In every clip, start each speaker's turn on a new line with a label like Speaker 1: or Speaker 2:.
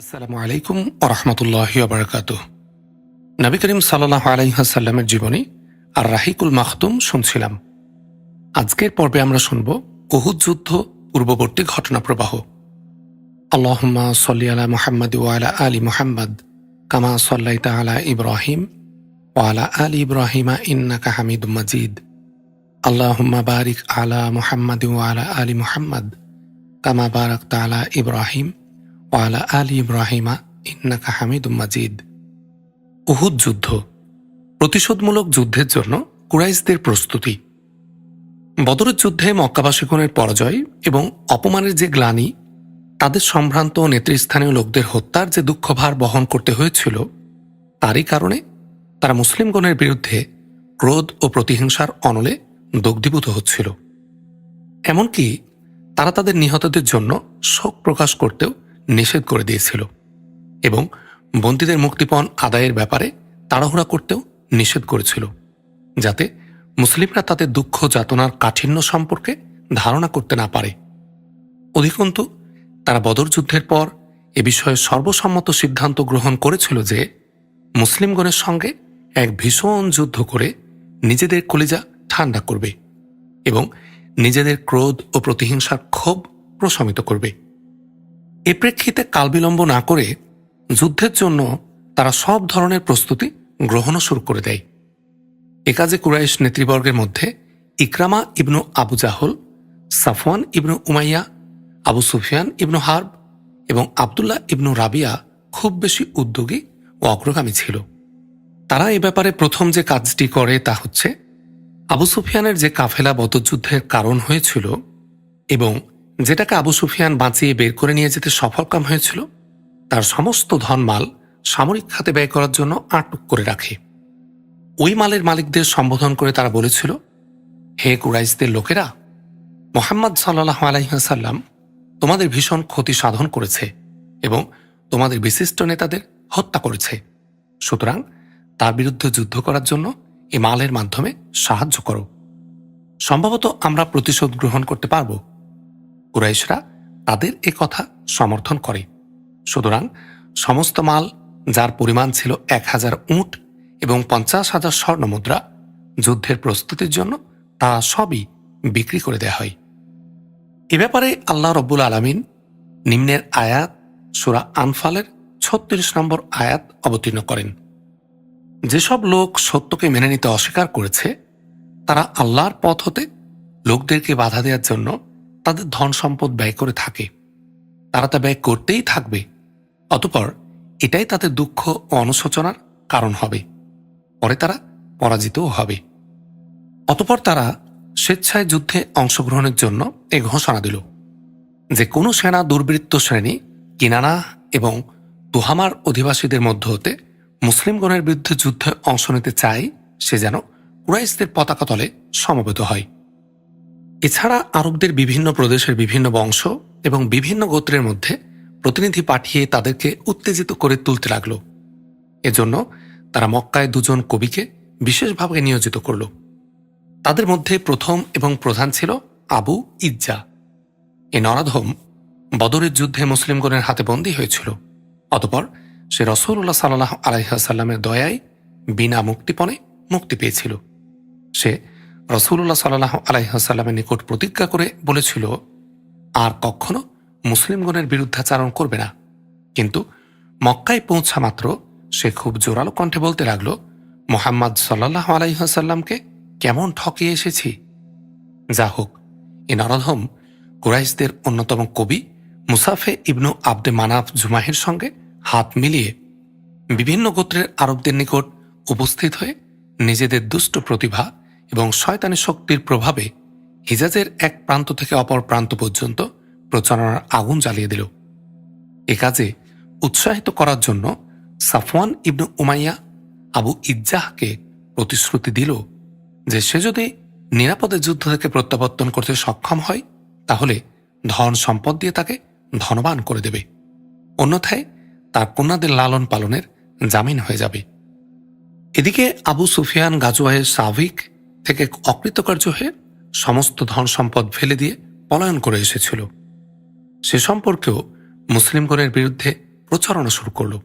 Speaker 1: আসসালামু আলাইকুম ওরহমতুল্লাহ বারকাত নবী করিম সাল্লাহ আলাইহাসাল্লামের জীবনী আর রাহিকুল মাখতুম শুনছিলাম। আজকের পর্বে আমরা শুনব উহুদ যুদ্ধ, পূর্ববর্তী ঘটনা প্রবাহ আল্লাহম্মা সল্লি আলা মুহাম্মদ ওয়ালা আলী মোহাম্মদ, কামা সল্লাইতা আলা ইব্রাহিম ওয়ালা আলী ইব্রাহিমা ইন্নাকা হামিদ মজিদ। আল্লাহুম্মা বারিক আলা মুহাম্মদ ওয়ালা আলী মুহাম্মদ, কামা বারাক আলা ইব্রাহিম ওয়ালা আলী ইব্রাহিমা ইন্নাকা হামিদুম মাজিদ। উহুদ যুদ্ধ। প্রতিশোধমূলক যুদ্ধের জন্য কুরাইশদের প্রস্তুতি। বদরের যুদ্ধে মক্কাবাসীগণের পরাজয় এবং অপমানের যে গ্লানি, তাদের সম্ভ্রান্ত নেতৃস্থানীয় লোকদের হত্যার যে দুঃখভার বহন করতে হয়েছিল, তারই কারণে তারা মুসলিমগণের বিরুদ্ধে ক্রোধ ও প্রতিহিংসার অনলে দগ্ধীভূত হচ্ছিল। এমনকি তারা তাদের নিহতদের জন্য শোক প্রকাশ করতেও নিষেধ করে দিয়েছিল এবং বন্দীদের মুক্তিপণ আদায়ের ব্যাপারে তাড়াহুড়া করতেও নিষেধ করেছিল, যাতে মুসলিমরা তাদের দুঃখ যাতনার কাঠিন্য সম্পর্কে ধারণা করতে না পারে। অধিকন্তু, তারা বদর যুদ্ধের পর এ বিষয়ে সর্বসম্মত সিদ্ধান্ত গ্রহণ করেছিল যে মুসলিমগণের সঙ্গে এক ভীষণ যুদ্ধ করে নিজেদের কলিজা ঠান্ডা করবে এবং নিজেদের ক্রোধ ও প্রতিহিংসার ক্ষোভ প্রশমিত করবে। এ প্রেক্ষিতে কালবিলম্ব না করে যুদ্ধের জন্য তারা সব ধরনের প্রস্তুতি গ্রহণও শুরু করে দেয়। এ কাজে কুরাইশ নেতৃবর্গের মধ্যে Ikrima ibn Abu Jahl, Safwan ibn Umayya, Abu Sufyan ibn Harb এবং আবদুল্লাহ ইবনু রাবিয়া খুব বেশি উদ্যোগী ও অগ্রগামী ছিল। তারা এ ব্যাপারে প্রথম যে কাজটি করে তা হচ্ছে, আবু সুফিয়ানের যে কাফেলা বদযুদ্ধের কারণ হয়েছিল এবং যেটাকে আবু সুফিয়ান বাঁচিয়ে বের করে নিয়ে যেতে সফলকাম হয়েছিল, তার সমস্ত ধনমাল সামরিক খাতে ব্যয় করার জন্য আটক করে রাখে। ওই মালের মালিকদের সম্বোধন করে তারা বলেছিল, হে কুরাইশদের লোকেরা, মোহাম্মদ সাল্লাহ আলাইসাল্লাম তোমাদের ভীষণ ক্ষতি সাধন করেছে এবং তোমাদের বিশিষ্ট নেতাদের হত্যা করেছে। সুতরাং তার বিরুদ্ধে যুদ্ধ করার জন্য এ মালের মাধ্যমে সাহায্য করো। সম্ভবত আমরা প্রতিশোধ গ্রহণ করতে পারব। কুরাইশরা তাদের এ কথা সমর্থন করে। সুতরাং সমস্ত মাল যার পরিমাণ ছিল এক হাজার উঁট এবং পঞ্চাশ হাজার স্বর্ণ মুদ্রা যুদ্ধের প্রস্তুতির জন্য তা সবই বিক্রি করে দেয়া হয়। এ ব্যাপারে আল্লাহ রব্বুল আলমিন নিম্নের আয়াত সুরা আনফালের ছত্রিশ নম্বর আয়াত অবতীর্ণ করেন। যেসব লোক সত্যকে মেনে নিতে অস্বীকার করেছে, তারা আল্লাহর পথ হতে লোকদেরকে বাধা দেওয়ার জন্য তাদের ধন সম্পদ ব্যয় করে থাকে। তারা তা ব্যয় করতেই থাকবে। অতপর এটাই তাদের দুঃখ ও অনুশোচনার কারণ হবে। পরে তারা পরাজিতও হবে। অতপর তারা স্বেচ্ছায় যুদ্ধে অংশগ্রহণের জন্য এ ঘোষণা দিল যে কোনো সেনা দুর্বৃত্ত শ্রেণি কিনানা এবং তুহামার অধিবাসীদের মধ্য হতে মুসলিমগণের বিরুদ্ধে যুদ্ধে অংশ নিতে চায় সে যেন কুরাইশদের পতাকা তলে সমবেত হয়। এছাড়া আরবদের বিভিন্ন প্রদেশের বিভিন্ন বংশ এবং বিভিন্ন গোত্রের মধ্যে প্রতিনিধি পাঠিয়ে তাদেরকে উত্তেজিত করে তুলতে লাগল। এজন্য তারা মক্কায় দুজন কবিকে বিশেষভাবে নিয়োজিত করল। তাদের মধ্যে প্রথম এবং প্রধান ছিল আবু ইজ্জা। এ নরাধম বদরের যুদ্ধে মুসলিমগণের হাতে বন্দী হয়েছিল। অতপর সে রসুল্লাহ সাল্লাহ আলাইসাল্লামের দয়ায় বিনা মুক্তিপণে মুক্তি পেয়েছিল। সে রসুল্লাহ সাল্লাহ আলাইসাল্লামের নিকট প্রতিজ্ঞা করে বলেছিল, আর কখনো মুসলিমগণের বিরুদ্ধাচারণ করবে না। কিন্তু মক্কায় পৌঁছা মাত্র সে খুব জোরালো কণ্ঠে বলতে লাগল, মোহাম্মদ সাল্লাহ আলাইসাল্লামকে কেমন ঠকিয়ে এসেছি? যা হোক, এ নরধম কুরাইশদের অন্যতম কবি মুসাফে ইবনু আব্দে মানাফ জুমাহির সঙ্গে হাত মিলিয়ে বিভিন্ন গোত্রের আরবদের নিকট উপস্থিত হয়ে নিজেদের দুষ্ট প্রতিভা এবং শয়তানি শক্তির প্রভাবে হিজাজের এক প্রান্ত থেকে অপর প্রান্ত পর্যন্ত প্রচারণার আগুন জ্বালিয়ে দিল। এ কাজে উৎসাহিত করার জন্য সাফওয়ান ইবনু উমাইয়া আবু ইজ্জাহকে প্রতিশ্রুতি দিল যে সে যদি নিরাপদে যুদ্ধ থেকে প্রত্যাবর্তন করতে সক্ষম হয়, তাহলে ধন সম্পদ দিয়ে তাকে ধনবান করে দেবে। অন্যথায় তার কন্যাদের লালন পালনের জামিন হয়ে যাবে। এদিকে আবু সুফিয়ান গাজোয়াহে সাভিক থেকে অকৃতকার্য হয়ে সমস্ত ধন সম্পদ ফেলে দিয়ে পলায়ন করে এসেছিল। সে সম্পর্কেও মুসলিমগণের বিরুদ্ধে প্রচারণা শুরু করল।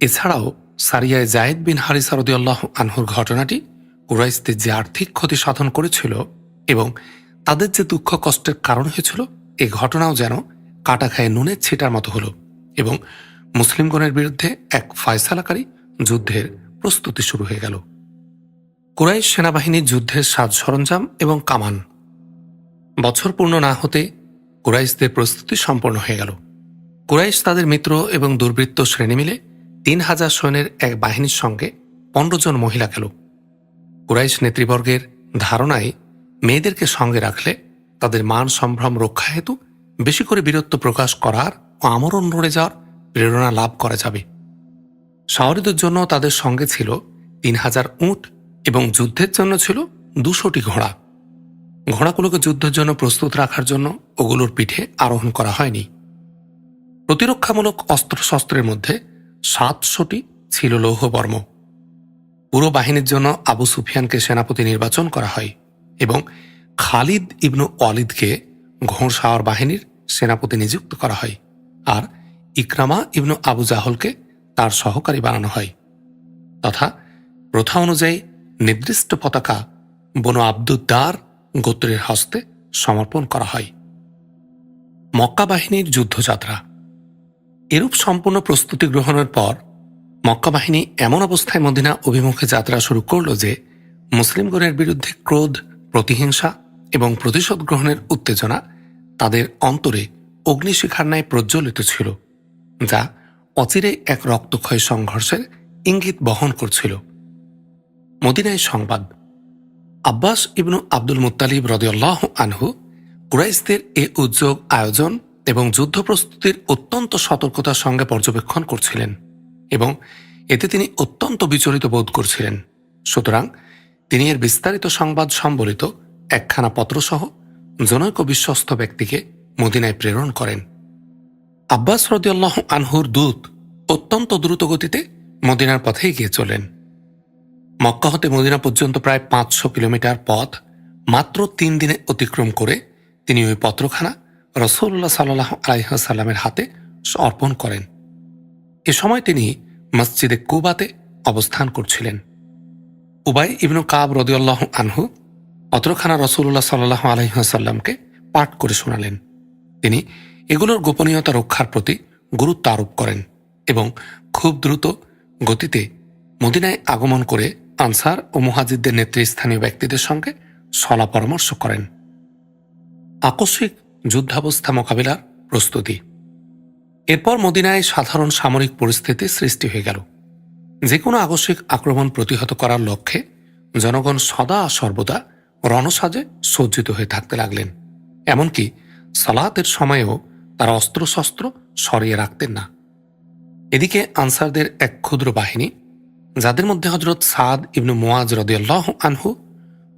Speaker 1: এছাড়াও সারিয়ায় জায়েদ বিন হারিসা রদিয়াল্লাহ আনহুর ঘটনাটি কুরাইশদের যে আর্থিক ক্ষতি সাধন করেছিল এবং তাদের যে দুঃখ কষ্টের কারণ হয়েছিল, এ ঘটনাও যেন কাটা খায়ে নুনের ছিটার মতো হলো এবং মুসলিমগণের বিরুদ্ধে এক ফয়সালাকারী যুদ্ধের প্রস্তুতি শুরু হয়ে গেল। কুরাইশ সেনাবাহিনী যুদ্ধের সাজ সরঞ্জাম এবং কামান। বছর পূর্ণ না হতে কুরাইশদের প্রস্তুতি সম্পন্ন হয়ে গেল। কুরাইশ তাদের মিত্র এবং দুর্বৃত্ত শ্রেণি মিলে তিন হাজার সৈন্যের এক বাহিনীর সঙ্গে পনেরো জন মহিলা গেল কুরাইশ নেতৃবর্গের ধারণায় মেয়েদেরকে সঙ্গে রাখলে তাদের মান সম্ভ্রম রক্ষা হেতু বেশি করে বীরত্ব প্রকাশ করার ও আমরণ রড়ে যাওয়ার প্রেরণা লাভ করা যাবে। সাওয়ারিদের জন্য তাদের সঙ্গে ছিল তিন হাজার উঁট এবং যুদ্ধের জন্য ছিল দুশোটি ঘোড়া। ঘোড়াগুলোকে যুদ্ধের জন্য প্রস্তুত রাখার জন্য ওগুলোর পিঠে আরোহণ করা হয়নি। প্রতিরক্ষামূলক অস্ত্রশস্ত্রের মধ্যে সাতশোটি ছিল লৌহবর্ম। পুরো বাহিনীর জন্য আবু সুফিয়ানকে সেনাপতি নির্বাচন করা হয় এবং খালিদ ইবনু অলিদকে ঘোড়সাওয়ার বাহিনীর সেনাপতি নিযুক্ত করা হয় আর ইকরামা ইবনু আবু জাহলকে তার সহকারী বানানো হয়। তথা প্রথা অনুযায়ী নির্দিষ্ট পতাকা বনু আব্দুদ্দার গোত্রের হস্তে সমর্পণ করা হয়। মক্কা বাহিনীর যুদ্ধযাত্রা। এরূপ সম্পূর্ণ প্রস্তুতি গ্রহণের পর মক্কা বাহিনী এমন অবস্থায় মদিনা অভিমুখে যাত্রা শুরু করল যে মুসলিমগণের বিরুদ্ধে ক্রোধ, প্রতিহিংসা এবং প্রতিশোধ গ্রহণের উত্তেজনা তাদের অন্তরে অগ্নিশিখার ন্যায় প্রজ্বলিত ছিল, যা অচিরে এক রক্তক্ষয় সংঘর্ষের ইঙ্গিত বহন করছিল। মদিনায় সংবাদ। আব্বাস ইবনু আব্দুল মুত্তালিব রদিয়াল্লাহ আনহু কুরাইশদের এ উদ্যোগ, আয়োজন এবং যুদ্ধ প্রস্তুতির অত্যন্ত সতর্কতার সঙ্গে পর্যবেক্ষণ করছিলেন এবং এতে তিনি অত্যন্ত বিচলিত বোধ করছিলেন। সুতরাং তিনি এর বিস্তারিত সংবাদ সম্বলিত একখানা পত্রসহ জনৈক বিশ্বস্ত ব্যক্তিকে মদিনায় প্রেরণ করেন। আব্বাস রদিয়াল্লাহ আনহুর দূত অত্যন্ত দ্রুতগতিতে মদিনার পথে এগিয়ে চলেন। মক্কা হতে মদিনা পর্যন্ত প্রায় পাঁচশো কিলোমিটার পথ, মাত্র তিন দিনে অতিক্রম করে তিনি ওই পত্রখানা রসুল্লাহ সাল্লাহ আলাইসাল্লামের হাতে অর্পণ করেন। এ সময় তিনি মসজিদে কুবাতে অবস্থান করছিলেন। উবাই ইবনু কাব রদিউল্লাহ আনহু পত্রখানা রসুল্লাহ সাল্লাহ আলহিহাসাল্লামকে পাঠ করে শোনালেন। তিনি এগুলোর গোপনীয়তা রক্ষার প্রতি গুরুত্ব আরোপ করেন এবং খুব দ্রুত গতিতে মদিনায় আগমন করে আনসার ও মুহাজিদদের নেতৃস্থানীয় ব্যক্তিদের সঙ্গে সলা পরামর্শ করেন। আকস্মিক যুদ্ধাবস্থা মোকাবিলার প্রস্তুতি। এরপর মদিনায় সাধারণ সামরিক পরিস্থিতি সৃষ্টি হয়ে গেল। যে কোনো আকস্মিক আক্রমণ প্রতিহত করার লক্ষ্যে জনগণ সদা সর্বদা রণসাজে সজ্জিত হয়ে থাকতে লাগলেন। এমনকি সালাতের সময়েও তারা অস্ত্রশস্ত্র সরিয়ে রাখতেন না। এদিকে আনসারদের এক ক্ষুদ্র বাহিনী যাদের মধ্যে হজরত সাদ ইবনু মোয়াজ রদিয়াল্লাহ আনহু,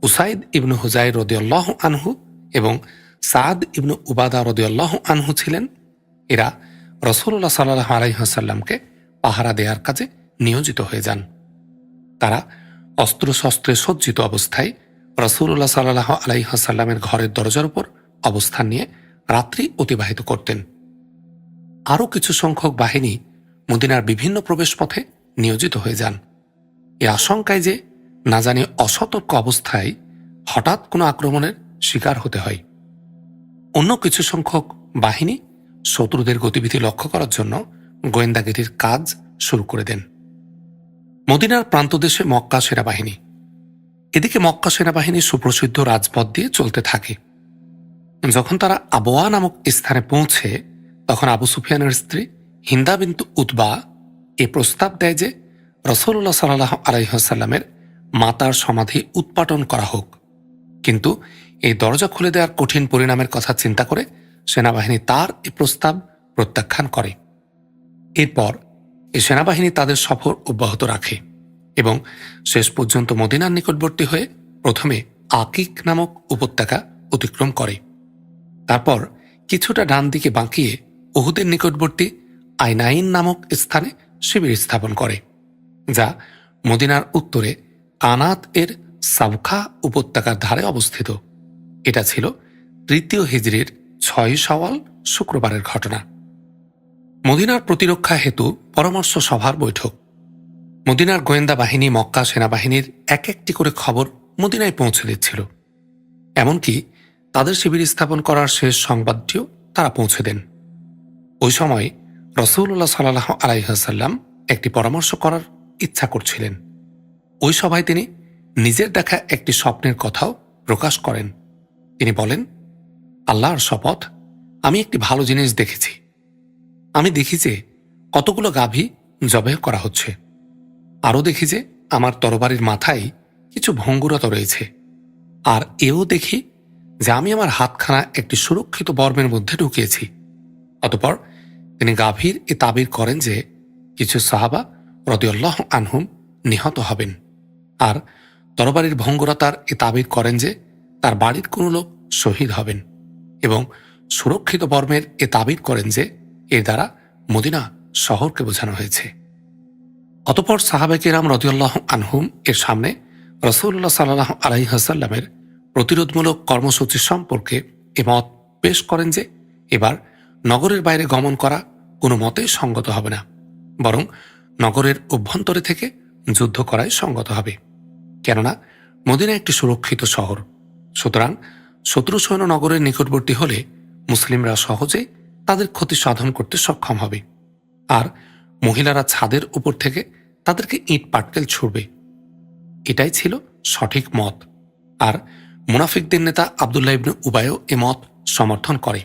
Speaker 1: উসাইদ ইবনু হুজাই রদিয়াল্লাহ আনহু এবং সাদ ইবনু উবাদা রদিয়াল্লাহ আনহু ছিলেন, এরা রসুল্লাহ সাল্লাহ আলাইহাসাল্লামকে পাহারা দেওয়ার কাজে নিয়োজিত হয়ে যান। তারা অস্ত্রশস্ত্রে সজ্জিত অবস্থায় রসুল্লাহ সাল্লাহ আলাইহাসাল্লামের ঘরের দরজার উপর অবস্থান নিয়ে রাত্রি অতিবাহিত করতেন। আরও কিছু সংখ্যক বাহিনী মদিনার বিভিন্ন প্রবেশপথে নিয়োজিত হয়ে যান। এ আশঙ্কায় যে না জানি অসতর্ক অবস্থায় হঠাৎ কোনো আক্রমণের শিকার হতে হয়। অন্য কিছু সংখ্যক বাহিনী শত্রুদের গতিবিধি লক্ষ্য করার জন্য গোয়েন্দাগিরির কাজ শুরু করে দেন। মদিনার প্রান্তদেশে মক্কা সেনাবাহিনী। এদিকে মক্কা সেনাবাহিনী সুপ্রসিদ্ধ রাজপথ দিয়ে চলতে থাকে। যখন তারা আবোয়া নামক স্থানে পৌঁছে, তখন আবু সুফিয়ানের স্ত্রী হিন্দা বিন্তু উতবা এ প্রস্তাব দেয় যে রসল্লাহ সাল্লাহ আলাইসাল্লামের মাতার সমাধি উৎপাটন করা হোক। কিন্তু এই দরজা খুলে দেওয়ার কঠিন পরিণামের কথা চিন্তা করে সেনাবাহিনী তার এ প্রস্তাব প্রত্যাখ্যান করে। এরপর এই সেনাবাহিনী তাদের সফর অব্যাহত রাখে এবং শেষ পর্যন্ত মদিনার নিকটবর্তী হয়ে প্রথমে আকিক নামক উপত্যকা অতিক্রম করে। তারপর কিছুটা ডান দিকে বাঁকিয়ে ওহুদের নিকটবর্তী আইনাইন নামক স্থানে শিবির স্থাপন করে। যা মদিনার উত্তরে আনাত এর সাবখা উপত্যকার ধারে অবস্থিত। এটা ছিল তৃতীয় হিজড়ির ছয় সওয়াল শুক্রবারের ঘটনা। মদিনার প্রতিরক্ষা হেতু পরামর্শ সভার বৈঠক। মদিনার গোয়েন্দা বাহিনী মক্কা সেনাবাহিনীর এক একটি করে খবর মদিনায় পৌঁছে দিচ্ছিল। এমনকি তাদের শিবির স্থাপন করার শেষ সংবাদটিও তারা পৌঁছে দেন। ওই সময় রসুল্লাহ সাল্লাহ আলাইহাসাল্লাম একটি পরামর্শ করার ইচ্ছা করছিলেন। ওই সভায় তিনি নিজের দেখা একটি স্বপ্নের কথাও প্রকাশ করেন। তিনি বলেন, আল্লাহর শপথ, আমি একটি ভালো জিনিস দেখেছি। আমি দেখি যে কতগুলো গাভী জবে করা হচ্ছে। আরও দেখি যে আমার তরবারির মাথায় কিছু ভঙ্গুরতা রয়েছে। আর এও দেখি যে আমি আমার হাতখানা একটি সুরক্ষিত বর্মের মধ্যে ঢুকিয়েছি। অতপর তিনি গাভীর এ তাবির করেন যে কিছু সাহাবা রদিউল্লাহ আনহুম নিহত হবেন। আর তরবারির ভঙ্গুরতার এ তাবির করেন যে তার বাড়ির কোনো লোক শহীদ হবেন এবং সুরক্ষিত বর্মের এ তাবির করেন যে এর দ্বারা মদিনা শহরকে বোঝানো হয়েছে। অতপর সাহাবেকিরাম রদিউল্লাহ আনহুম এর সামনে রসুল্লাহ সাল্লাহ আলাইহাসাল্লামের প্রতিরোধমূলক কর্মসূচি সম্পর্কে এ মত পেশ করেন যে এবার নগরের বাইরে গমন করা কোনো মতেই সঙ্গত হবে না, বরং নগরের অভ্যন্তরে থেকে যুদ্ধ করাই সঙ্গত হবে। কেননা, মদিনা একটি সুরক্ষিত শহর। সুতরাং শত্রু সৈন্য নগরের নিকটবর্তী হলে মুসলিমরা সহজে তাদের ক্ষতি সাধন করতে সক্ষম হবে। আর মহিলারা ছাদের উপর থেকে তাদেরকে ইট পাটকেল ছুড়বে। এটাই ছিল সঠিক মত। আর মুনাফিকদের নেতা আবদুল্লাহ ইবনু উবায়ও এ মত সমর্থন করে।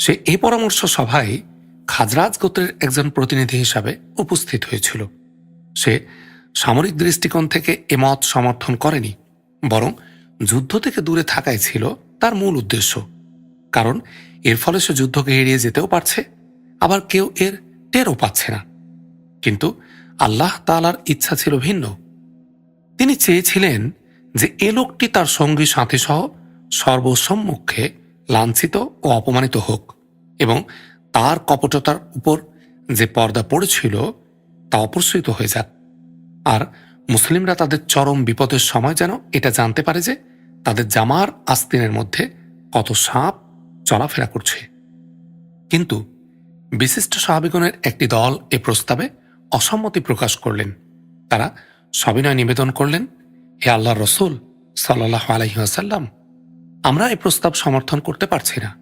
Speaker 1: সে এই পরামর্শ সভায় খাজরাজ গোত্রের একজন প্রতিনিধি হিসাবে উপস্থিত হয়েছিল। সে সামরিক দৃষ্টিকোণ থেকে এ মত সমর্থন করেনি, বরং যুদ্ধ থেকে দূরে থাকাই ছিল তার মূল উদ্দেশ্য। কারণ এর ফলে সে যুদ্ধকে এড়িয়ে যেতেও পারছে, আবার কেউ এর টেরও পাচ্ছে না। কিন্তু আল্লাহ তালার ইচ্ছা ছিল ভিন্ন। তিনি চেয়েছিলেন যে এ লোকটি তার সঙ্গী সাথী সহ সর্বসম্মুখে লাঞ্ছিত ও অপমানিত হোক এবং তার কপটতার উপর যে পর্দা পড়েছিল, তা অপসৃত হয়ে যাক আর মুসলিমরা তাদের চরম বিপদের সময় যেন এটা জানতে পারে যে, তাদের জামার আস্তিনের মধ্যে কত সাপ চলাফেরা করছে। কিন্তু বিশিষ্ট সাহাবিগণের একটি দল এ প্রস্তাবে অসম্মতি প্রকাশ করলেন। তারা সবিনয় নিবেদন করলেন, হে আল্লাহ রসুল সাল্লাহ আলহিহাসাল্লাম আমরা এ প্রস্তাব সমর্থন করতে পারছি না।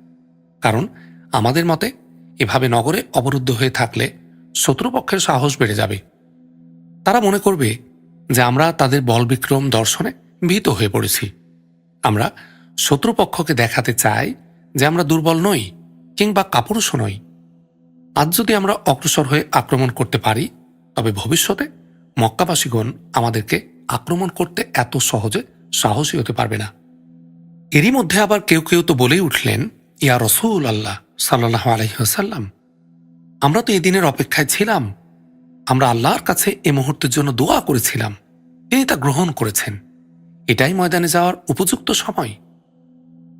Speaker 1: কারণ আমাদের মতে এভাবে নগরে অবরুদ্ধ হয়ে থাকলে শত্রুপক্ষের সাহস বেড়ে যাবে। তারা মনে করবে যে আমরা তাদের বলবিক্রম দর্শনে ভীত হয়ে পড়েছি। আমরা শত্রুপক্ষকে দেখাতে চাই যে আমরা দুর্বল নই কিংবা কাপুরুষও নই। আজ যদি আমরা অগ্রসর হয়ে আক্রমণ করতে পারি, তবে ভবিষ্যতে মক্কাবাসীগণ আমাদেরকে আক্রমণ করতে এত সহজে সাহসী হতে পারবে না। এরই মধ্যে আবার কেউ কেউ তো বলেই উঠলেন, ইয়া রসুল আল্লাহ। সাল্লাহ আলহিহাসাল্লাম আমরা তো এই দিনের অপেক্ষায় ছিলাম। আমরা আল্লাহর কাছে এ মুহূর্তের জন্য দোয়া করেছিলাম। তিনি তা গ্রহণ করেছেন। এটাই ময়দানে যাওয়ার উপযুক্ত সময়।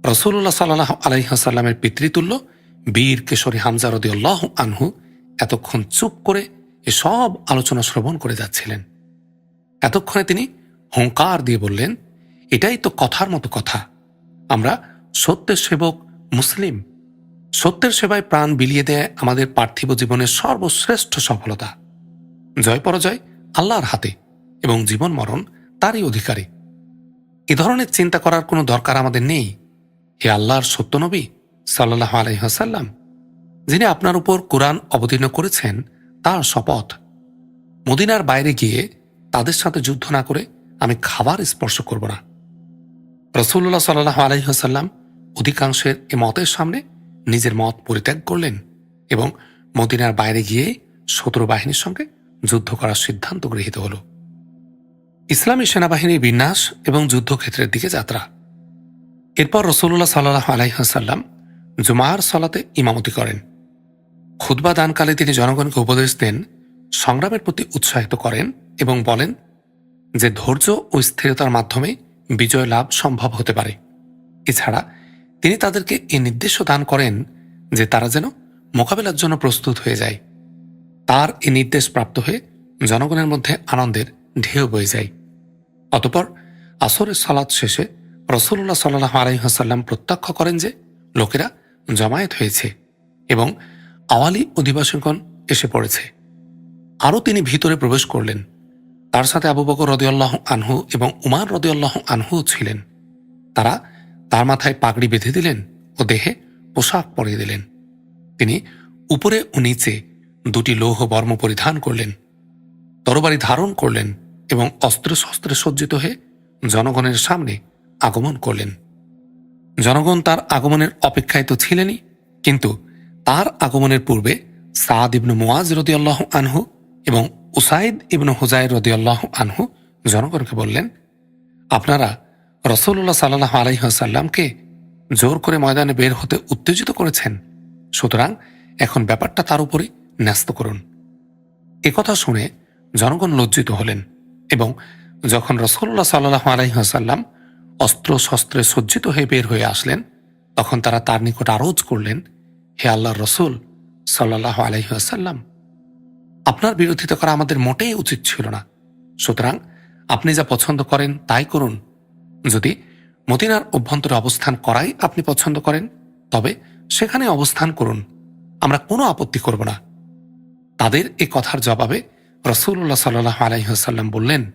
Speaker 1: রসুল্লাহ সাল্লাহ আলাইহাসাল্লামের পিতৃতুল্য বীর কেশরী হামজা আনহু এতক্ষণ চুপ করে এসব আলোচনা শ্রবণ করে যাচ্ছিলেন। এতক্ষণে তিনি হুঙ্কার দিয়ে বললেন, এটাই তো কথার মতো কথা। আমরা সত্যের সেবক মুসলিম। সত্যের সেবায় প্রাণ বিলিয়ে দেয় আমাদের পার্থিব জীবনের সর্বশ্রেষ্ঠ সফলতা। জয় পরাজয় আল্লাহর হাতে এবং জীবন মরণ তারই অধিকারী। এ ধরনের চিন্তা করার কোনো দরকার আমাদের নেই। হে আল্লাহর সত্যনবী সাল্লাহ আলহাসাল্লাম যিনি আপনার উপর কোরআন অবতীর্ণ করেছেন, তার শপথ। মদিনার বাইরে গিয়ে তাদের সাথে যুদ্ধ না করে আমি খাবার স্পর্শ করব না। রসুল্লাহ সাল্লাহ আলহিহাসাল্লাম অধিকাংশের এ মতের সামনে নিজের মত পরিত্যাগ করলেন এবং মদিনার বাইরে গিয়ে শত্রু বাহিনীর সঙ্গে যুদ্ধ করার সিদ্ধান্ত গৃহীত হল। ইসলামী সেনাবাহিনীর বিন্যাস এবং যুদ্ধক্ষেত্রের দিকে যাত্রা। এরপর রসুল্লাহ সাল্লাহ আলাইহাসাল্লাম জুমার সলাতে ইমামতি করেন। খুদ্া দানকালে তিনি জনগণকে উপদেশ দেন, সংগ্রামের প্রতি উৎসাহিত করেন এবং বলেন যে ধৈর্য ও স্থিরতার মাধ্যমে বিজয় লাভ সম্ভব হতে পারে। এছাড়া তিনি তাদেরকে এ নির্দেশও দান করেন যে তারা যেন মোকাবেলার জন্য প্রস্তুত হয়ে যায়। তার এ নির্দেশ প্রাপ্ত হয়ে জনগণের মধ্যে আনন্দের ঢেউ বয়ে যায়। অতপর আসরের সালাদ শেষে রসুল্লাহ সাল্লাহ আলাইহাসাল্লাম প্রত্যক্ষ করেন যে লোকেরা জমায়েত হয়েছে এবং আওয়ালি অধিবাসীগণ এসে পড়েছে। আরও তিনি ভিতরে প্রবেশ করলেন। তার সাথে আবু বকর রদিয়াল্লাহ আনহু এবং উমার রদিয়াল্লাহ আনহুও ছিলেন। তারা তার মাথায় পাগড়ি বেঁধে দিলেন ও দেহে পোশাক পরিয়ে দিলেন। তিনি উপরে ও নিচে দুটি লৌহ বর্ম পরিধান করলেন, তরবারি ধারণ করলেন এবং অস্ত্র শস্ত্রে সজ্জিত হয়ে জনগণের সামনে আগমন করলেন। জনগণ তার আগমনের অপেক্ষায় তো ছিলেনই, কিন্তু তার আগমনের পূর্বে সাদ ইবনু মুয়াজ রদিয়াল্লাহ আনহু এবং উসাইদ ইবনু হুজাইর রদিয়াল্লাহ আনহু জনগণকে বললেন, আপনারা রসুল্লাহ সাল্লাহ আলাইসাল্লামকে জোর করে ময়দানে বের হতে উত্তেজিত করেছেন। সুতরাং এখন ব্যাপারটা তার উপরে ন্যস্ত করুন। একথা শুনে জনগণ লজ্জিত হলেন এবং যখন রসুল্লাহ সাল্লাহ আলাইসাল্লাম অস্ত্র শস্ত্রে সজ্জিত হয়ে বের হয়ে আসলেন, তখন তারা তার নিকট আরোজ করলেন, হে আল্লাহ রসুল সাল্লাহ আলাইসাল্লাম আপনার বিরোধিতা করা আমাদের মোটেই উচিত ছিল না। সুতরাং আপনি যা পছন্দ করেন তাই করুন। যদি মদিনার অভ্যন্তরে অবস্থান করাই আপনি পছন্দ করেন, তবে সেখানে অবস্থান করুন। আমরা কোনো আপত্তি করব না। তাদের এ কথার জবাবে রসুল্লাহ সাল্লাহ আলাইসাল্লাম বললেন,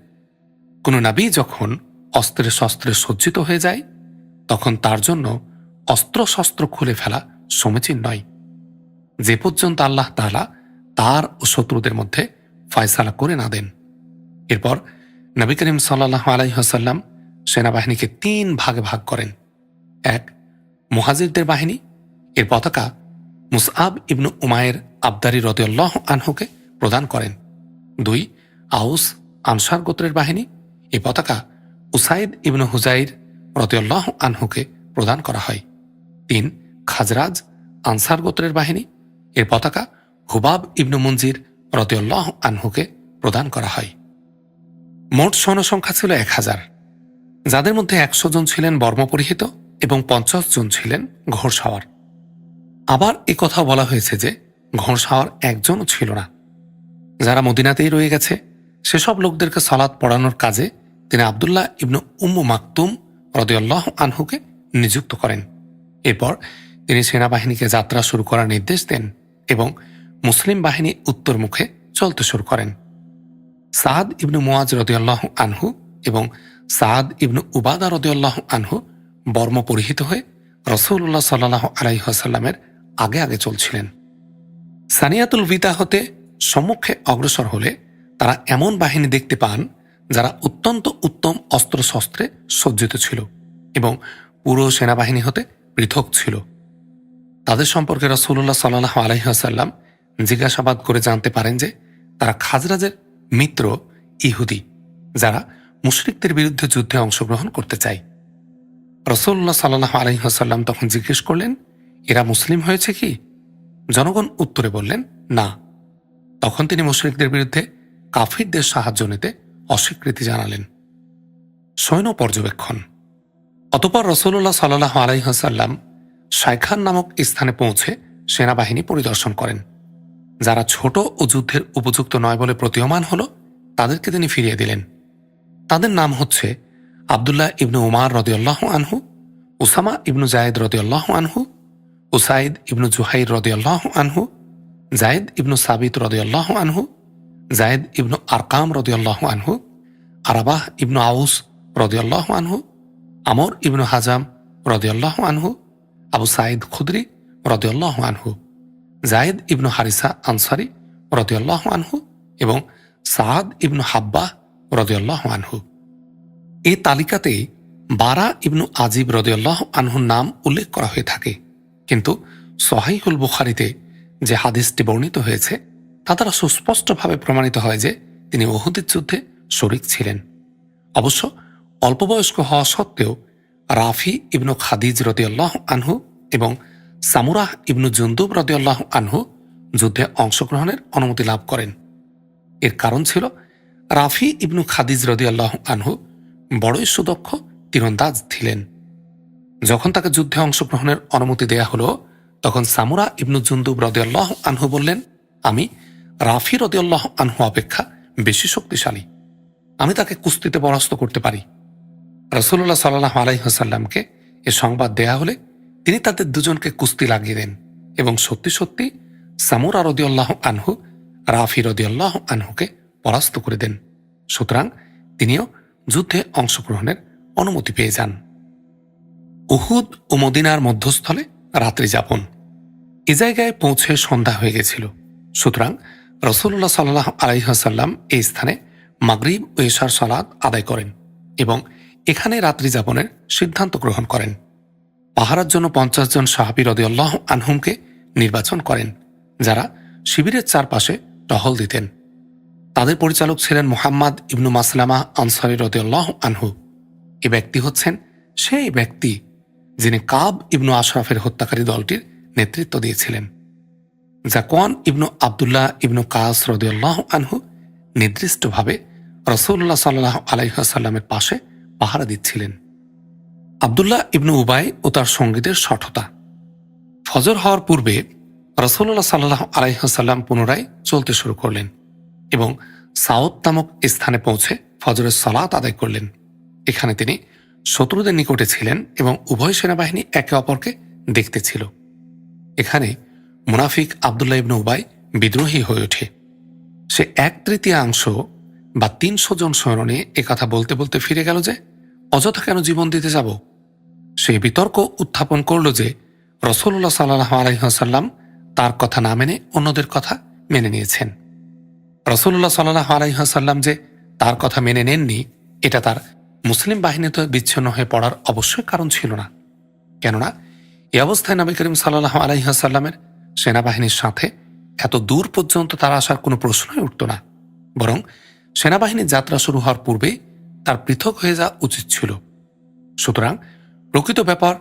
Speaker 1: কোনো নাবী যখন অস্ত্রে শস্ত্রে সজ্জিত হয়ে যায়, তখন তার জন্য অস্ত্র শস্ত্র খুলে ফেলা সমীচীন নয়। যে পর্যন্ত আল্লাহ তালা তার ও শত্রুদের মধ্যে ফয়সালা করে না দেন। এরপর নবী করিম সাল্লাহ আলাইহাসাল্লাম সেনাবাহিনীকে তিন ভাগে ভাগ করেন। এক, মুহাজিরদের বাহিনী, এর পতাকা মুসআব ইবনু উমায়ের আবদারি রদিউল্লাহ আনহুকে প্রদান করেন। দুই, আউস আনসার গোত্রের বাহিনী এই পতাকা উসাইদ ইবনু হুজাইর রদিউল্লাহ আনহুকে প্রদান করা হয়। তিন, খাজরাজ আনসার গোত্রের বাহিনী, এর পতাকা হুবাব ইবনু মঞ্জির রদিউল্লাহ আনহুকে প্রদান করা হয়। মোট সৈন্যসংখ্যা ছিল এক হাজার। যাদের মধ্যে একশো জন ছিলেন বর্মপরিহিত এবং পঞ্চাশ জন ছিলেন ঘোড়সাওয়ার। আবার কথা বলা হয়েছে যে, ঘোড়সাওয়ার একজনও ছিল না। যারা মদিনাতেই রয়ে গেছে, সেসব লোকদেরকে সালাদ পড়ানোর কাজে তিনি আবদুল্লাহ ইবনু উম্মু মাকতুম রদিয়াল্লাহ আনহুকে নিযুক্ত করেন। এরপর তিনি সেনাবাহিনীকে যাত্রা শুরু করার নির্দেশ দেন এবং মুসলিম বাহিনী উত্তর মুখে চলতে শুরু করেন। সাদ ইবনু মুয়াজ রদিয়াল্লাহ আনহু এবং সাদ ইবনু উবাদা রদিয়াল্লাহ আনহু বর্ম পরিহিত হয়ে রসুল্লাহ সাল্লাহ আলাইসাল্লামের আগে আগে চলছিলেন। সানিয়াতুল বিতা হতে সম্মুখে অগ্রসর হলে তারা এমন বাহিনী দেখতে পান যারা অত্যন্ত উত্তম অস্ত্রশস্ত্রে সজ্জিত ছিল এবং পুরো সেনাবাহিনী হতে পৃথক ছিল। তাদের সম্পর্কে রসুল্লাহ সাল্লাহ আলহিহাসাল্লাম জিজ্ঞাসাবাদ করে জানতে পারেন যে তারা খাজরাজের মিত্র ইহুদি যারা মুশরিকদের বিরুদ্ধে যুদ্ধে অংশগ্রহণ করতে চাই। রসুল্লাহ সাল্লাহ আলহিহাসাল্লাম তখন জিজ্ঞেস করলেন, এরা মুসলিম হয়েছে কি? জনগণ উত্তরে বললেন, না। তখন তিনি মুশরিকদের বিরুদ্ধে কাফিরদের সাহায্য নিতে অস্বীকৃতি জানালেন। সৈন্য পর্যবেক্ষণ। অতপর রসুল্লাহ সাল্লাহ আলাইহাসাল্লাম শাইখান নামক স্থানে পৌঁছে সেনাবাহিনী পরিদর্শন করেন। যারা ছোট ও যুদ্ধের উপযুক্ত নয় বলে প্রতীয়মান হল, তাদেরকে তিনি ফিরিয়ে দিলেন। তাদের নাম হচ্ছে আবদুল্লাহ ইবনু উমার রদিউল্লাহ আনহু, উসামা ইবনু জায়েদ রদিউল্লাহ আনহু, উসাইদ ইবনু জুহাইর রদিউল্লাহ আনহু জায়েদ ইবনু সাবিত রদিউল্লাহ আনহু জায়েদ ইবনু আরকাম রদিউল্লাহ আনহু, আরাবাহ ইবনু আউস রদিউল্লাহ আনহু, আমর ইবনু হাজাম রদিউল্লাহ আনহু, আবু সাইদ খুদরি রদিউল্লাহ আনহু জায়েদ ইবনু হারিসা আনসারি রদিউল্লাহ আনহু এবং সাদ ইবনু হাব্বা রদিউল্লাহ আনহু। এই তালিকাতে বারা ইবনু আজিব রদিউল্লাহ আনহুর নাম উল্লেখ করা হয়ে থাকে। কিন্তু সহাইহুল বুখারিতে যে হাদিসটি বর্ণিত হয়েছে, তা দ্বারা সুস্পষ্টভাবে প্রমাণিত হয় যে তিনি ওহুদের যুদ্ধে শরিক ছিলেন। অবশ্য অল্প বয়স্ক হওয়া সত্ত্বেও রাফি ইবনু খাদিজ রদিয়াল্লাহ আনহু এবং সামুরাহ ইবনু জুন্দুব রদিয়াল্লাহ আনহু যুদ্ধে অংশগ্রহণের অনুমতি লাভ করেন। এর কারণ ছিল রাফি ইবনু খাদিজ রদিয়াল্লাহ আনহু বড়ই সুদক্ষ তীরন্দাজ ছিলেন। যখন তাকে যুদ্ধে অংশগ্রহণের অনুমতি দেয়া হলো, তখন সামুরা ইবনু জুন্দুব রদিয়াল্লাহ আনহু বললেন, আমি রাফি রদিয়াল্লাহ আনহু অপেক্ষা বেশি শক্তিশালী। আমি তাকে কুস্তিতে পরাস্ত করতে পারি। রসুল্লাহ সাল্লাহ আলাইহাসাল্লামকে এ সংবাদ দেয়া হলে তিনি তাদের দুজনকে কুস্তি লাগিয়ে দেন এবং সত্যি সত্যি সামুরা রদিউল্লাহ আনহু রাফি রদিউল্লাহ আনহুকে পরাস্ত করে দেন। সুতরাং তিনিও যুদ্ধে অংশগ্রহণের অনুমতি পেয়ে যান। উহুদ ও মদিনার মধ্যস্থলে রাত্রি যাপন। এ জায়গায় পৌঁছে সন্ধ্যা হয়ে গেছিল। সুতরাং রসুল্লাহ সাল্লাহ আলাইহাসাল্লাম এই স্থানে মাগরিব ও এশার সালাদ আদায় করেন এবং এখানে রাত্রি যাপনের সিদ্ধান্ত গ্রহণ করেন। পাহারার জন্য পঞ্চাশ জন সাহাবি রদিউল্লাহ আনহুমকে নির্বাচন করেন, যারা শিবিরের চারপাশে টহল দিতেন। তাদের পরিচালক ছিলেন মোহাম্মদ ইবনু মাসলামা আনসারি রদিউল্লাহ আনহু। এ ব্যক্তি হচ্ছেন সেই ব্যক্তি যিনি কাব ইবনু আশরাফের হত্যাকারী দলটির নেতৃত্ব দিয়েছিলেন। যা জাকওয়ান ইবনু আবদুল্লাহ ইবনু কাস রদিউল্লাহ আনহু নির্দিষ্টভাবে রসুল্লাহ সাল্লাহ আলাইসাল্লামের পাশে পাহারা দিচ্ছিলেন। আবদুল্লাহ ইবনু উবাই ও তার সঙ্গীদের সঠতা। ফজর হওয়ার পূর্বে রসুল্লাহ সাল্লাহ আলাইসাল্লাম পুনরায় চলতে শুরু করলেন। এবং সাউদ নামক স্থানে পৌঁছে ফজরের সালাত আদায় করলেন। এখানে তিনি শত্রুদের নিকটে ছিলেন এবং উভয় সেনাবাহিনী একে অপরকে দেখতে ছিল। এখানে মুনাফিক আবদুল্লাহ ইবনু উবাই বিদ্রোহী হয়ে ওঠে। সে এক তৃতীয়াংশ বা তিনশো জন নিয়ে একথা বলতে বলতে ফিরে গেল যে, অযথা কেন জীবন দিতে যাব? সে বিতর্ক উত্থাপন করল যে রসুল্লাহ সাল্লাহ আলহিহাসাল্লাম তার কথা না মেনে অন্যদের কথা মেনে নিয়েছেন। রসুল্লাহ সাল্লাহ আলহিহাসাল্লাম যে তার কথা মেনে নেননি, এটা তার মুসলিম বাহিনীতে বিচ্ছিন্ন হয়ে পড়ার অবশ্যই কারণ ছিল না। কেননা এ অবস্থায় নবী করিম সাল্লাহ আলহিহাসাল্লামের সেনাবাহিনীর সাথে এত দূর পর্যন্ত তার আসার কোনো প্রশ্নই উঠত না। বরং সেনাবাহিনীর যাত্রা শুরু হওয়ার পূর্বে তার পৃথক হয়ে যাওয়া উচিত ছিল। সুতরাং প্রকৃত ব্যাপার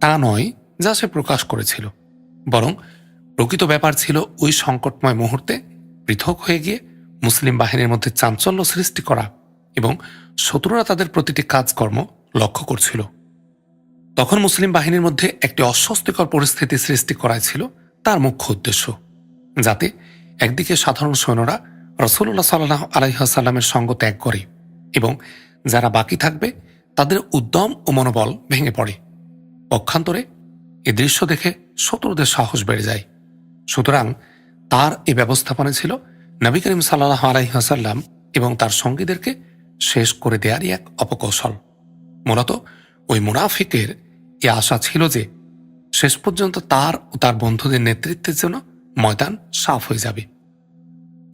Speaker 1: তা নয় যা সে প্রকাশ করেছিল। বরং প্রকৃত ব্যাপার ছিল ওই সংকটময় মুহূর্তে পৃথক হয়ে গিয়ে মুসলিম বাহিনীর মধ্যে চাঞ্চল্য সৃষ্টি করা এবং শত্রুরা তাদের প্রতিটি কাজকর্ম লক্ষ্য করছিল। তখন মুসলিম বাহিনীর মধ্যে একটি অস্বস্তিকর পরিস্থিতি সৃষ্টি করাই ছিল তার মুখ্য উদ্দেশ্য, যাতে একদিকে সাধারণ সৈন্যরা রসুল্লাহ সাল্লাহ আলাইসাল্লামের সঙ্গ ত্যাগ করে এবং যারা বাকি থাকবে তাদের উদ্যম ও মনোবল ভেঙে পড়ে। পক্ষান্তরে এ দৃশ্য দেখে শত্রুদের সাহস বেড়ে যায়। সুতরাং তার এ ব্যবস্থাপনা ছিল নবী করিম সাল্লাহ আলাইহাসাল্লাম এবং তার সঙ্গীদেরকে শেষ করে দেয়ারই এক অপকৌশল। মূলত ওই মুনাফিকের এ আশা ছিল যে শেষ পর্যন্ত তার ও তার বন্ধুদের নেতৃত্বের জন্য ময়দান সাফ হয়ে যাবে।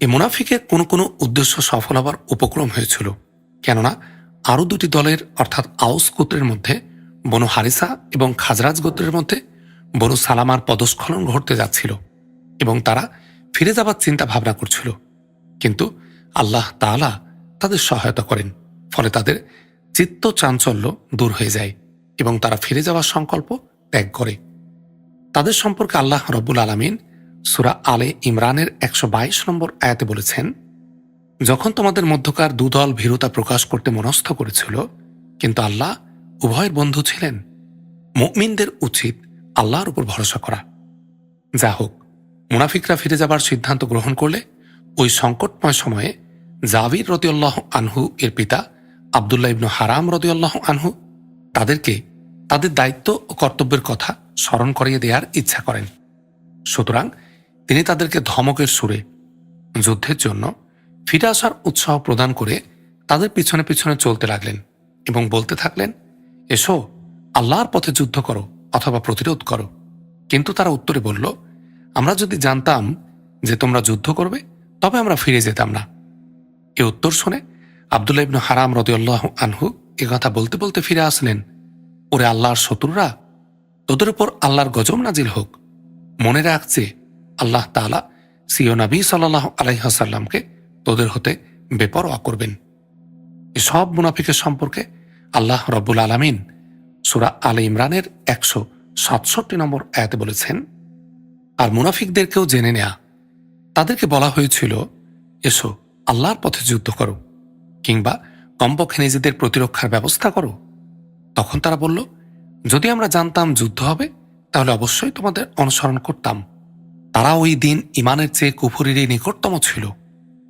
Speaker 1: এ মুনাফিকের কোনো কোনো উদ্দেশ্য সফল হবার উপক্রম হয়েছিল, কেননা আরও দুটি দলের অর্থাৎ আউস গোত্রের মধ্যে বনু হারিসা এবং খাজরাজ গোত্রের মধ্যে বনু সালামার পদস্খলন ঘটতে যাচ্ছিল। এবং তারা ফিরে যাবার চিন্তা ভাবনা করছিল। কিন্তু আল্লাহ তাআলা তাদের সহায়তা করেন, ফলে তাদের চিত্ত চাঞ্চল্য দূর হয়ে যায় এবং তারা ফিরে যাওয়ার সংকল্প ত্যাগ করে। তাদের সম্পর্কে আল্লাহ রব্বুল আলমিন সুরা আলে ইমরানের একশো বাইশ নম্বর আয়াতে বলেছেন, যখন তোমাদের মধ্যকার দুদল ভীরুতা প্রকাশ করতে মনস্থ করেছিল, কিন্তু আল্লাহ উভয়ের বন্ধু ছিলেন। মুমিনদের উচিত আল্লাহর উপর ভরসা করা। যা হোক মুনাফিকরা ফিরে যাবার সিদ্ধান্ত গ্রহণ করলে ওই সংকটময় সময়ে জাবির রদিউল্লাহ আনহু এর পিতা আবদুল্লাহ ইবনু হারাম রদিউল্লাহ আনহু তাদেরকে তাদের দায়িত্ব ও কর্তব্যের কথা স্মরণ করিয়ে দেওয়ার ইচ্ছা করেন। সুতরাং তিনি তাদেরকে ধমকের সুরে যুদ্ধের জন্য ফিরে আসার উৎসাহ প্রদান করে তাদের পিছনে পিছনে চলতে লাগলেন এবং বলতে থাকলেন, এসো, আল্লাহর পথে যুদ্ধ করো অথবা প্রতিরোধ করো। কিন্তু তারা উত্তরে বলল আমরা যদি জানতাম যে তোমরা যুদ্ধ করবে, তবে আমরা ফিরে যেতাম না। এ উত্তর শুনে আবদুল্লাহ ইবনু হারাম রদিউল্লাহ আনহু এ কথা বলতে বলতে ফিরে আসলেন। ওরে আল্লাহর শত্রুরা, তোদের উপর আল্লাহর গজম নাজিল হোক। মনে রাখছে, আল্লাহ তালা সিও নবী সাল্লাহ আলাইহাসাল্লামকে তোদের হতে বেপরোয়া করবেন। এসব মুনাফিকের সম্পর্কে আল্লাহ রব্বুল আলমিন সুরা আলে ইমরানের একশো সাতষট্টি নম্বর আয়াতে বলেছেন আর মুনাফিকদেরকেও জেনে নেয়া। তাদেরকে বলা হয়েছিল, এসো, আল্লাহর পথে যুদ্ধ করো, কিংবা কমপক্ষে নিজেদের প্রতিরক্ষার ব্যবস্থা করো। তখন তারা বলল, যদি আমরা জানতাম যুদ্ধ হবে, তাহলে অবশ্যই তোমাদের অনুসরণ করতাম। তারা ওই দিন ইমানের চেয়ে কুফুরিরই নিকটতম ছিল।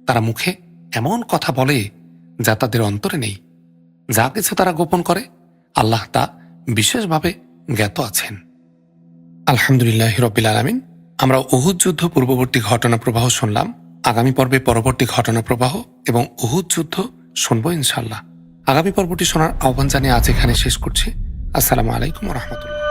Speaker 1: তারা মুখে এমন কথা বলে যা তাদের অন্তরে নেই। যা কিছু তারা গোপন করে, আল্লাহ তা বিশেষভাবে জ্ঞাত আছেন। আলহামদুলিল্লাহ রবিল আলমিন। আমরা উহুদ যুদ্ধ পূর্ববর্তী ঘটনা প্রবাহ শুনলাম। আগামী পর্বে পরবর্তী ঘটনা প্রবাহ এবং উহুদ যুদ্ধ শুনব ইনশাল্লাহ আগামী পর্বটি শোনার আহ্বান জানিয়ে আজ এখানে শেষ করছি। আসসালামু আলাইকুম রহমতুল্লাহ।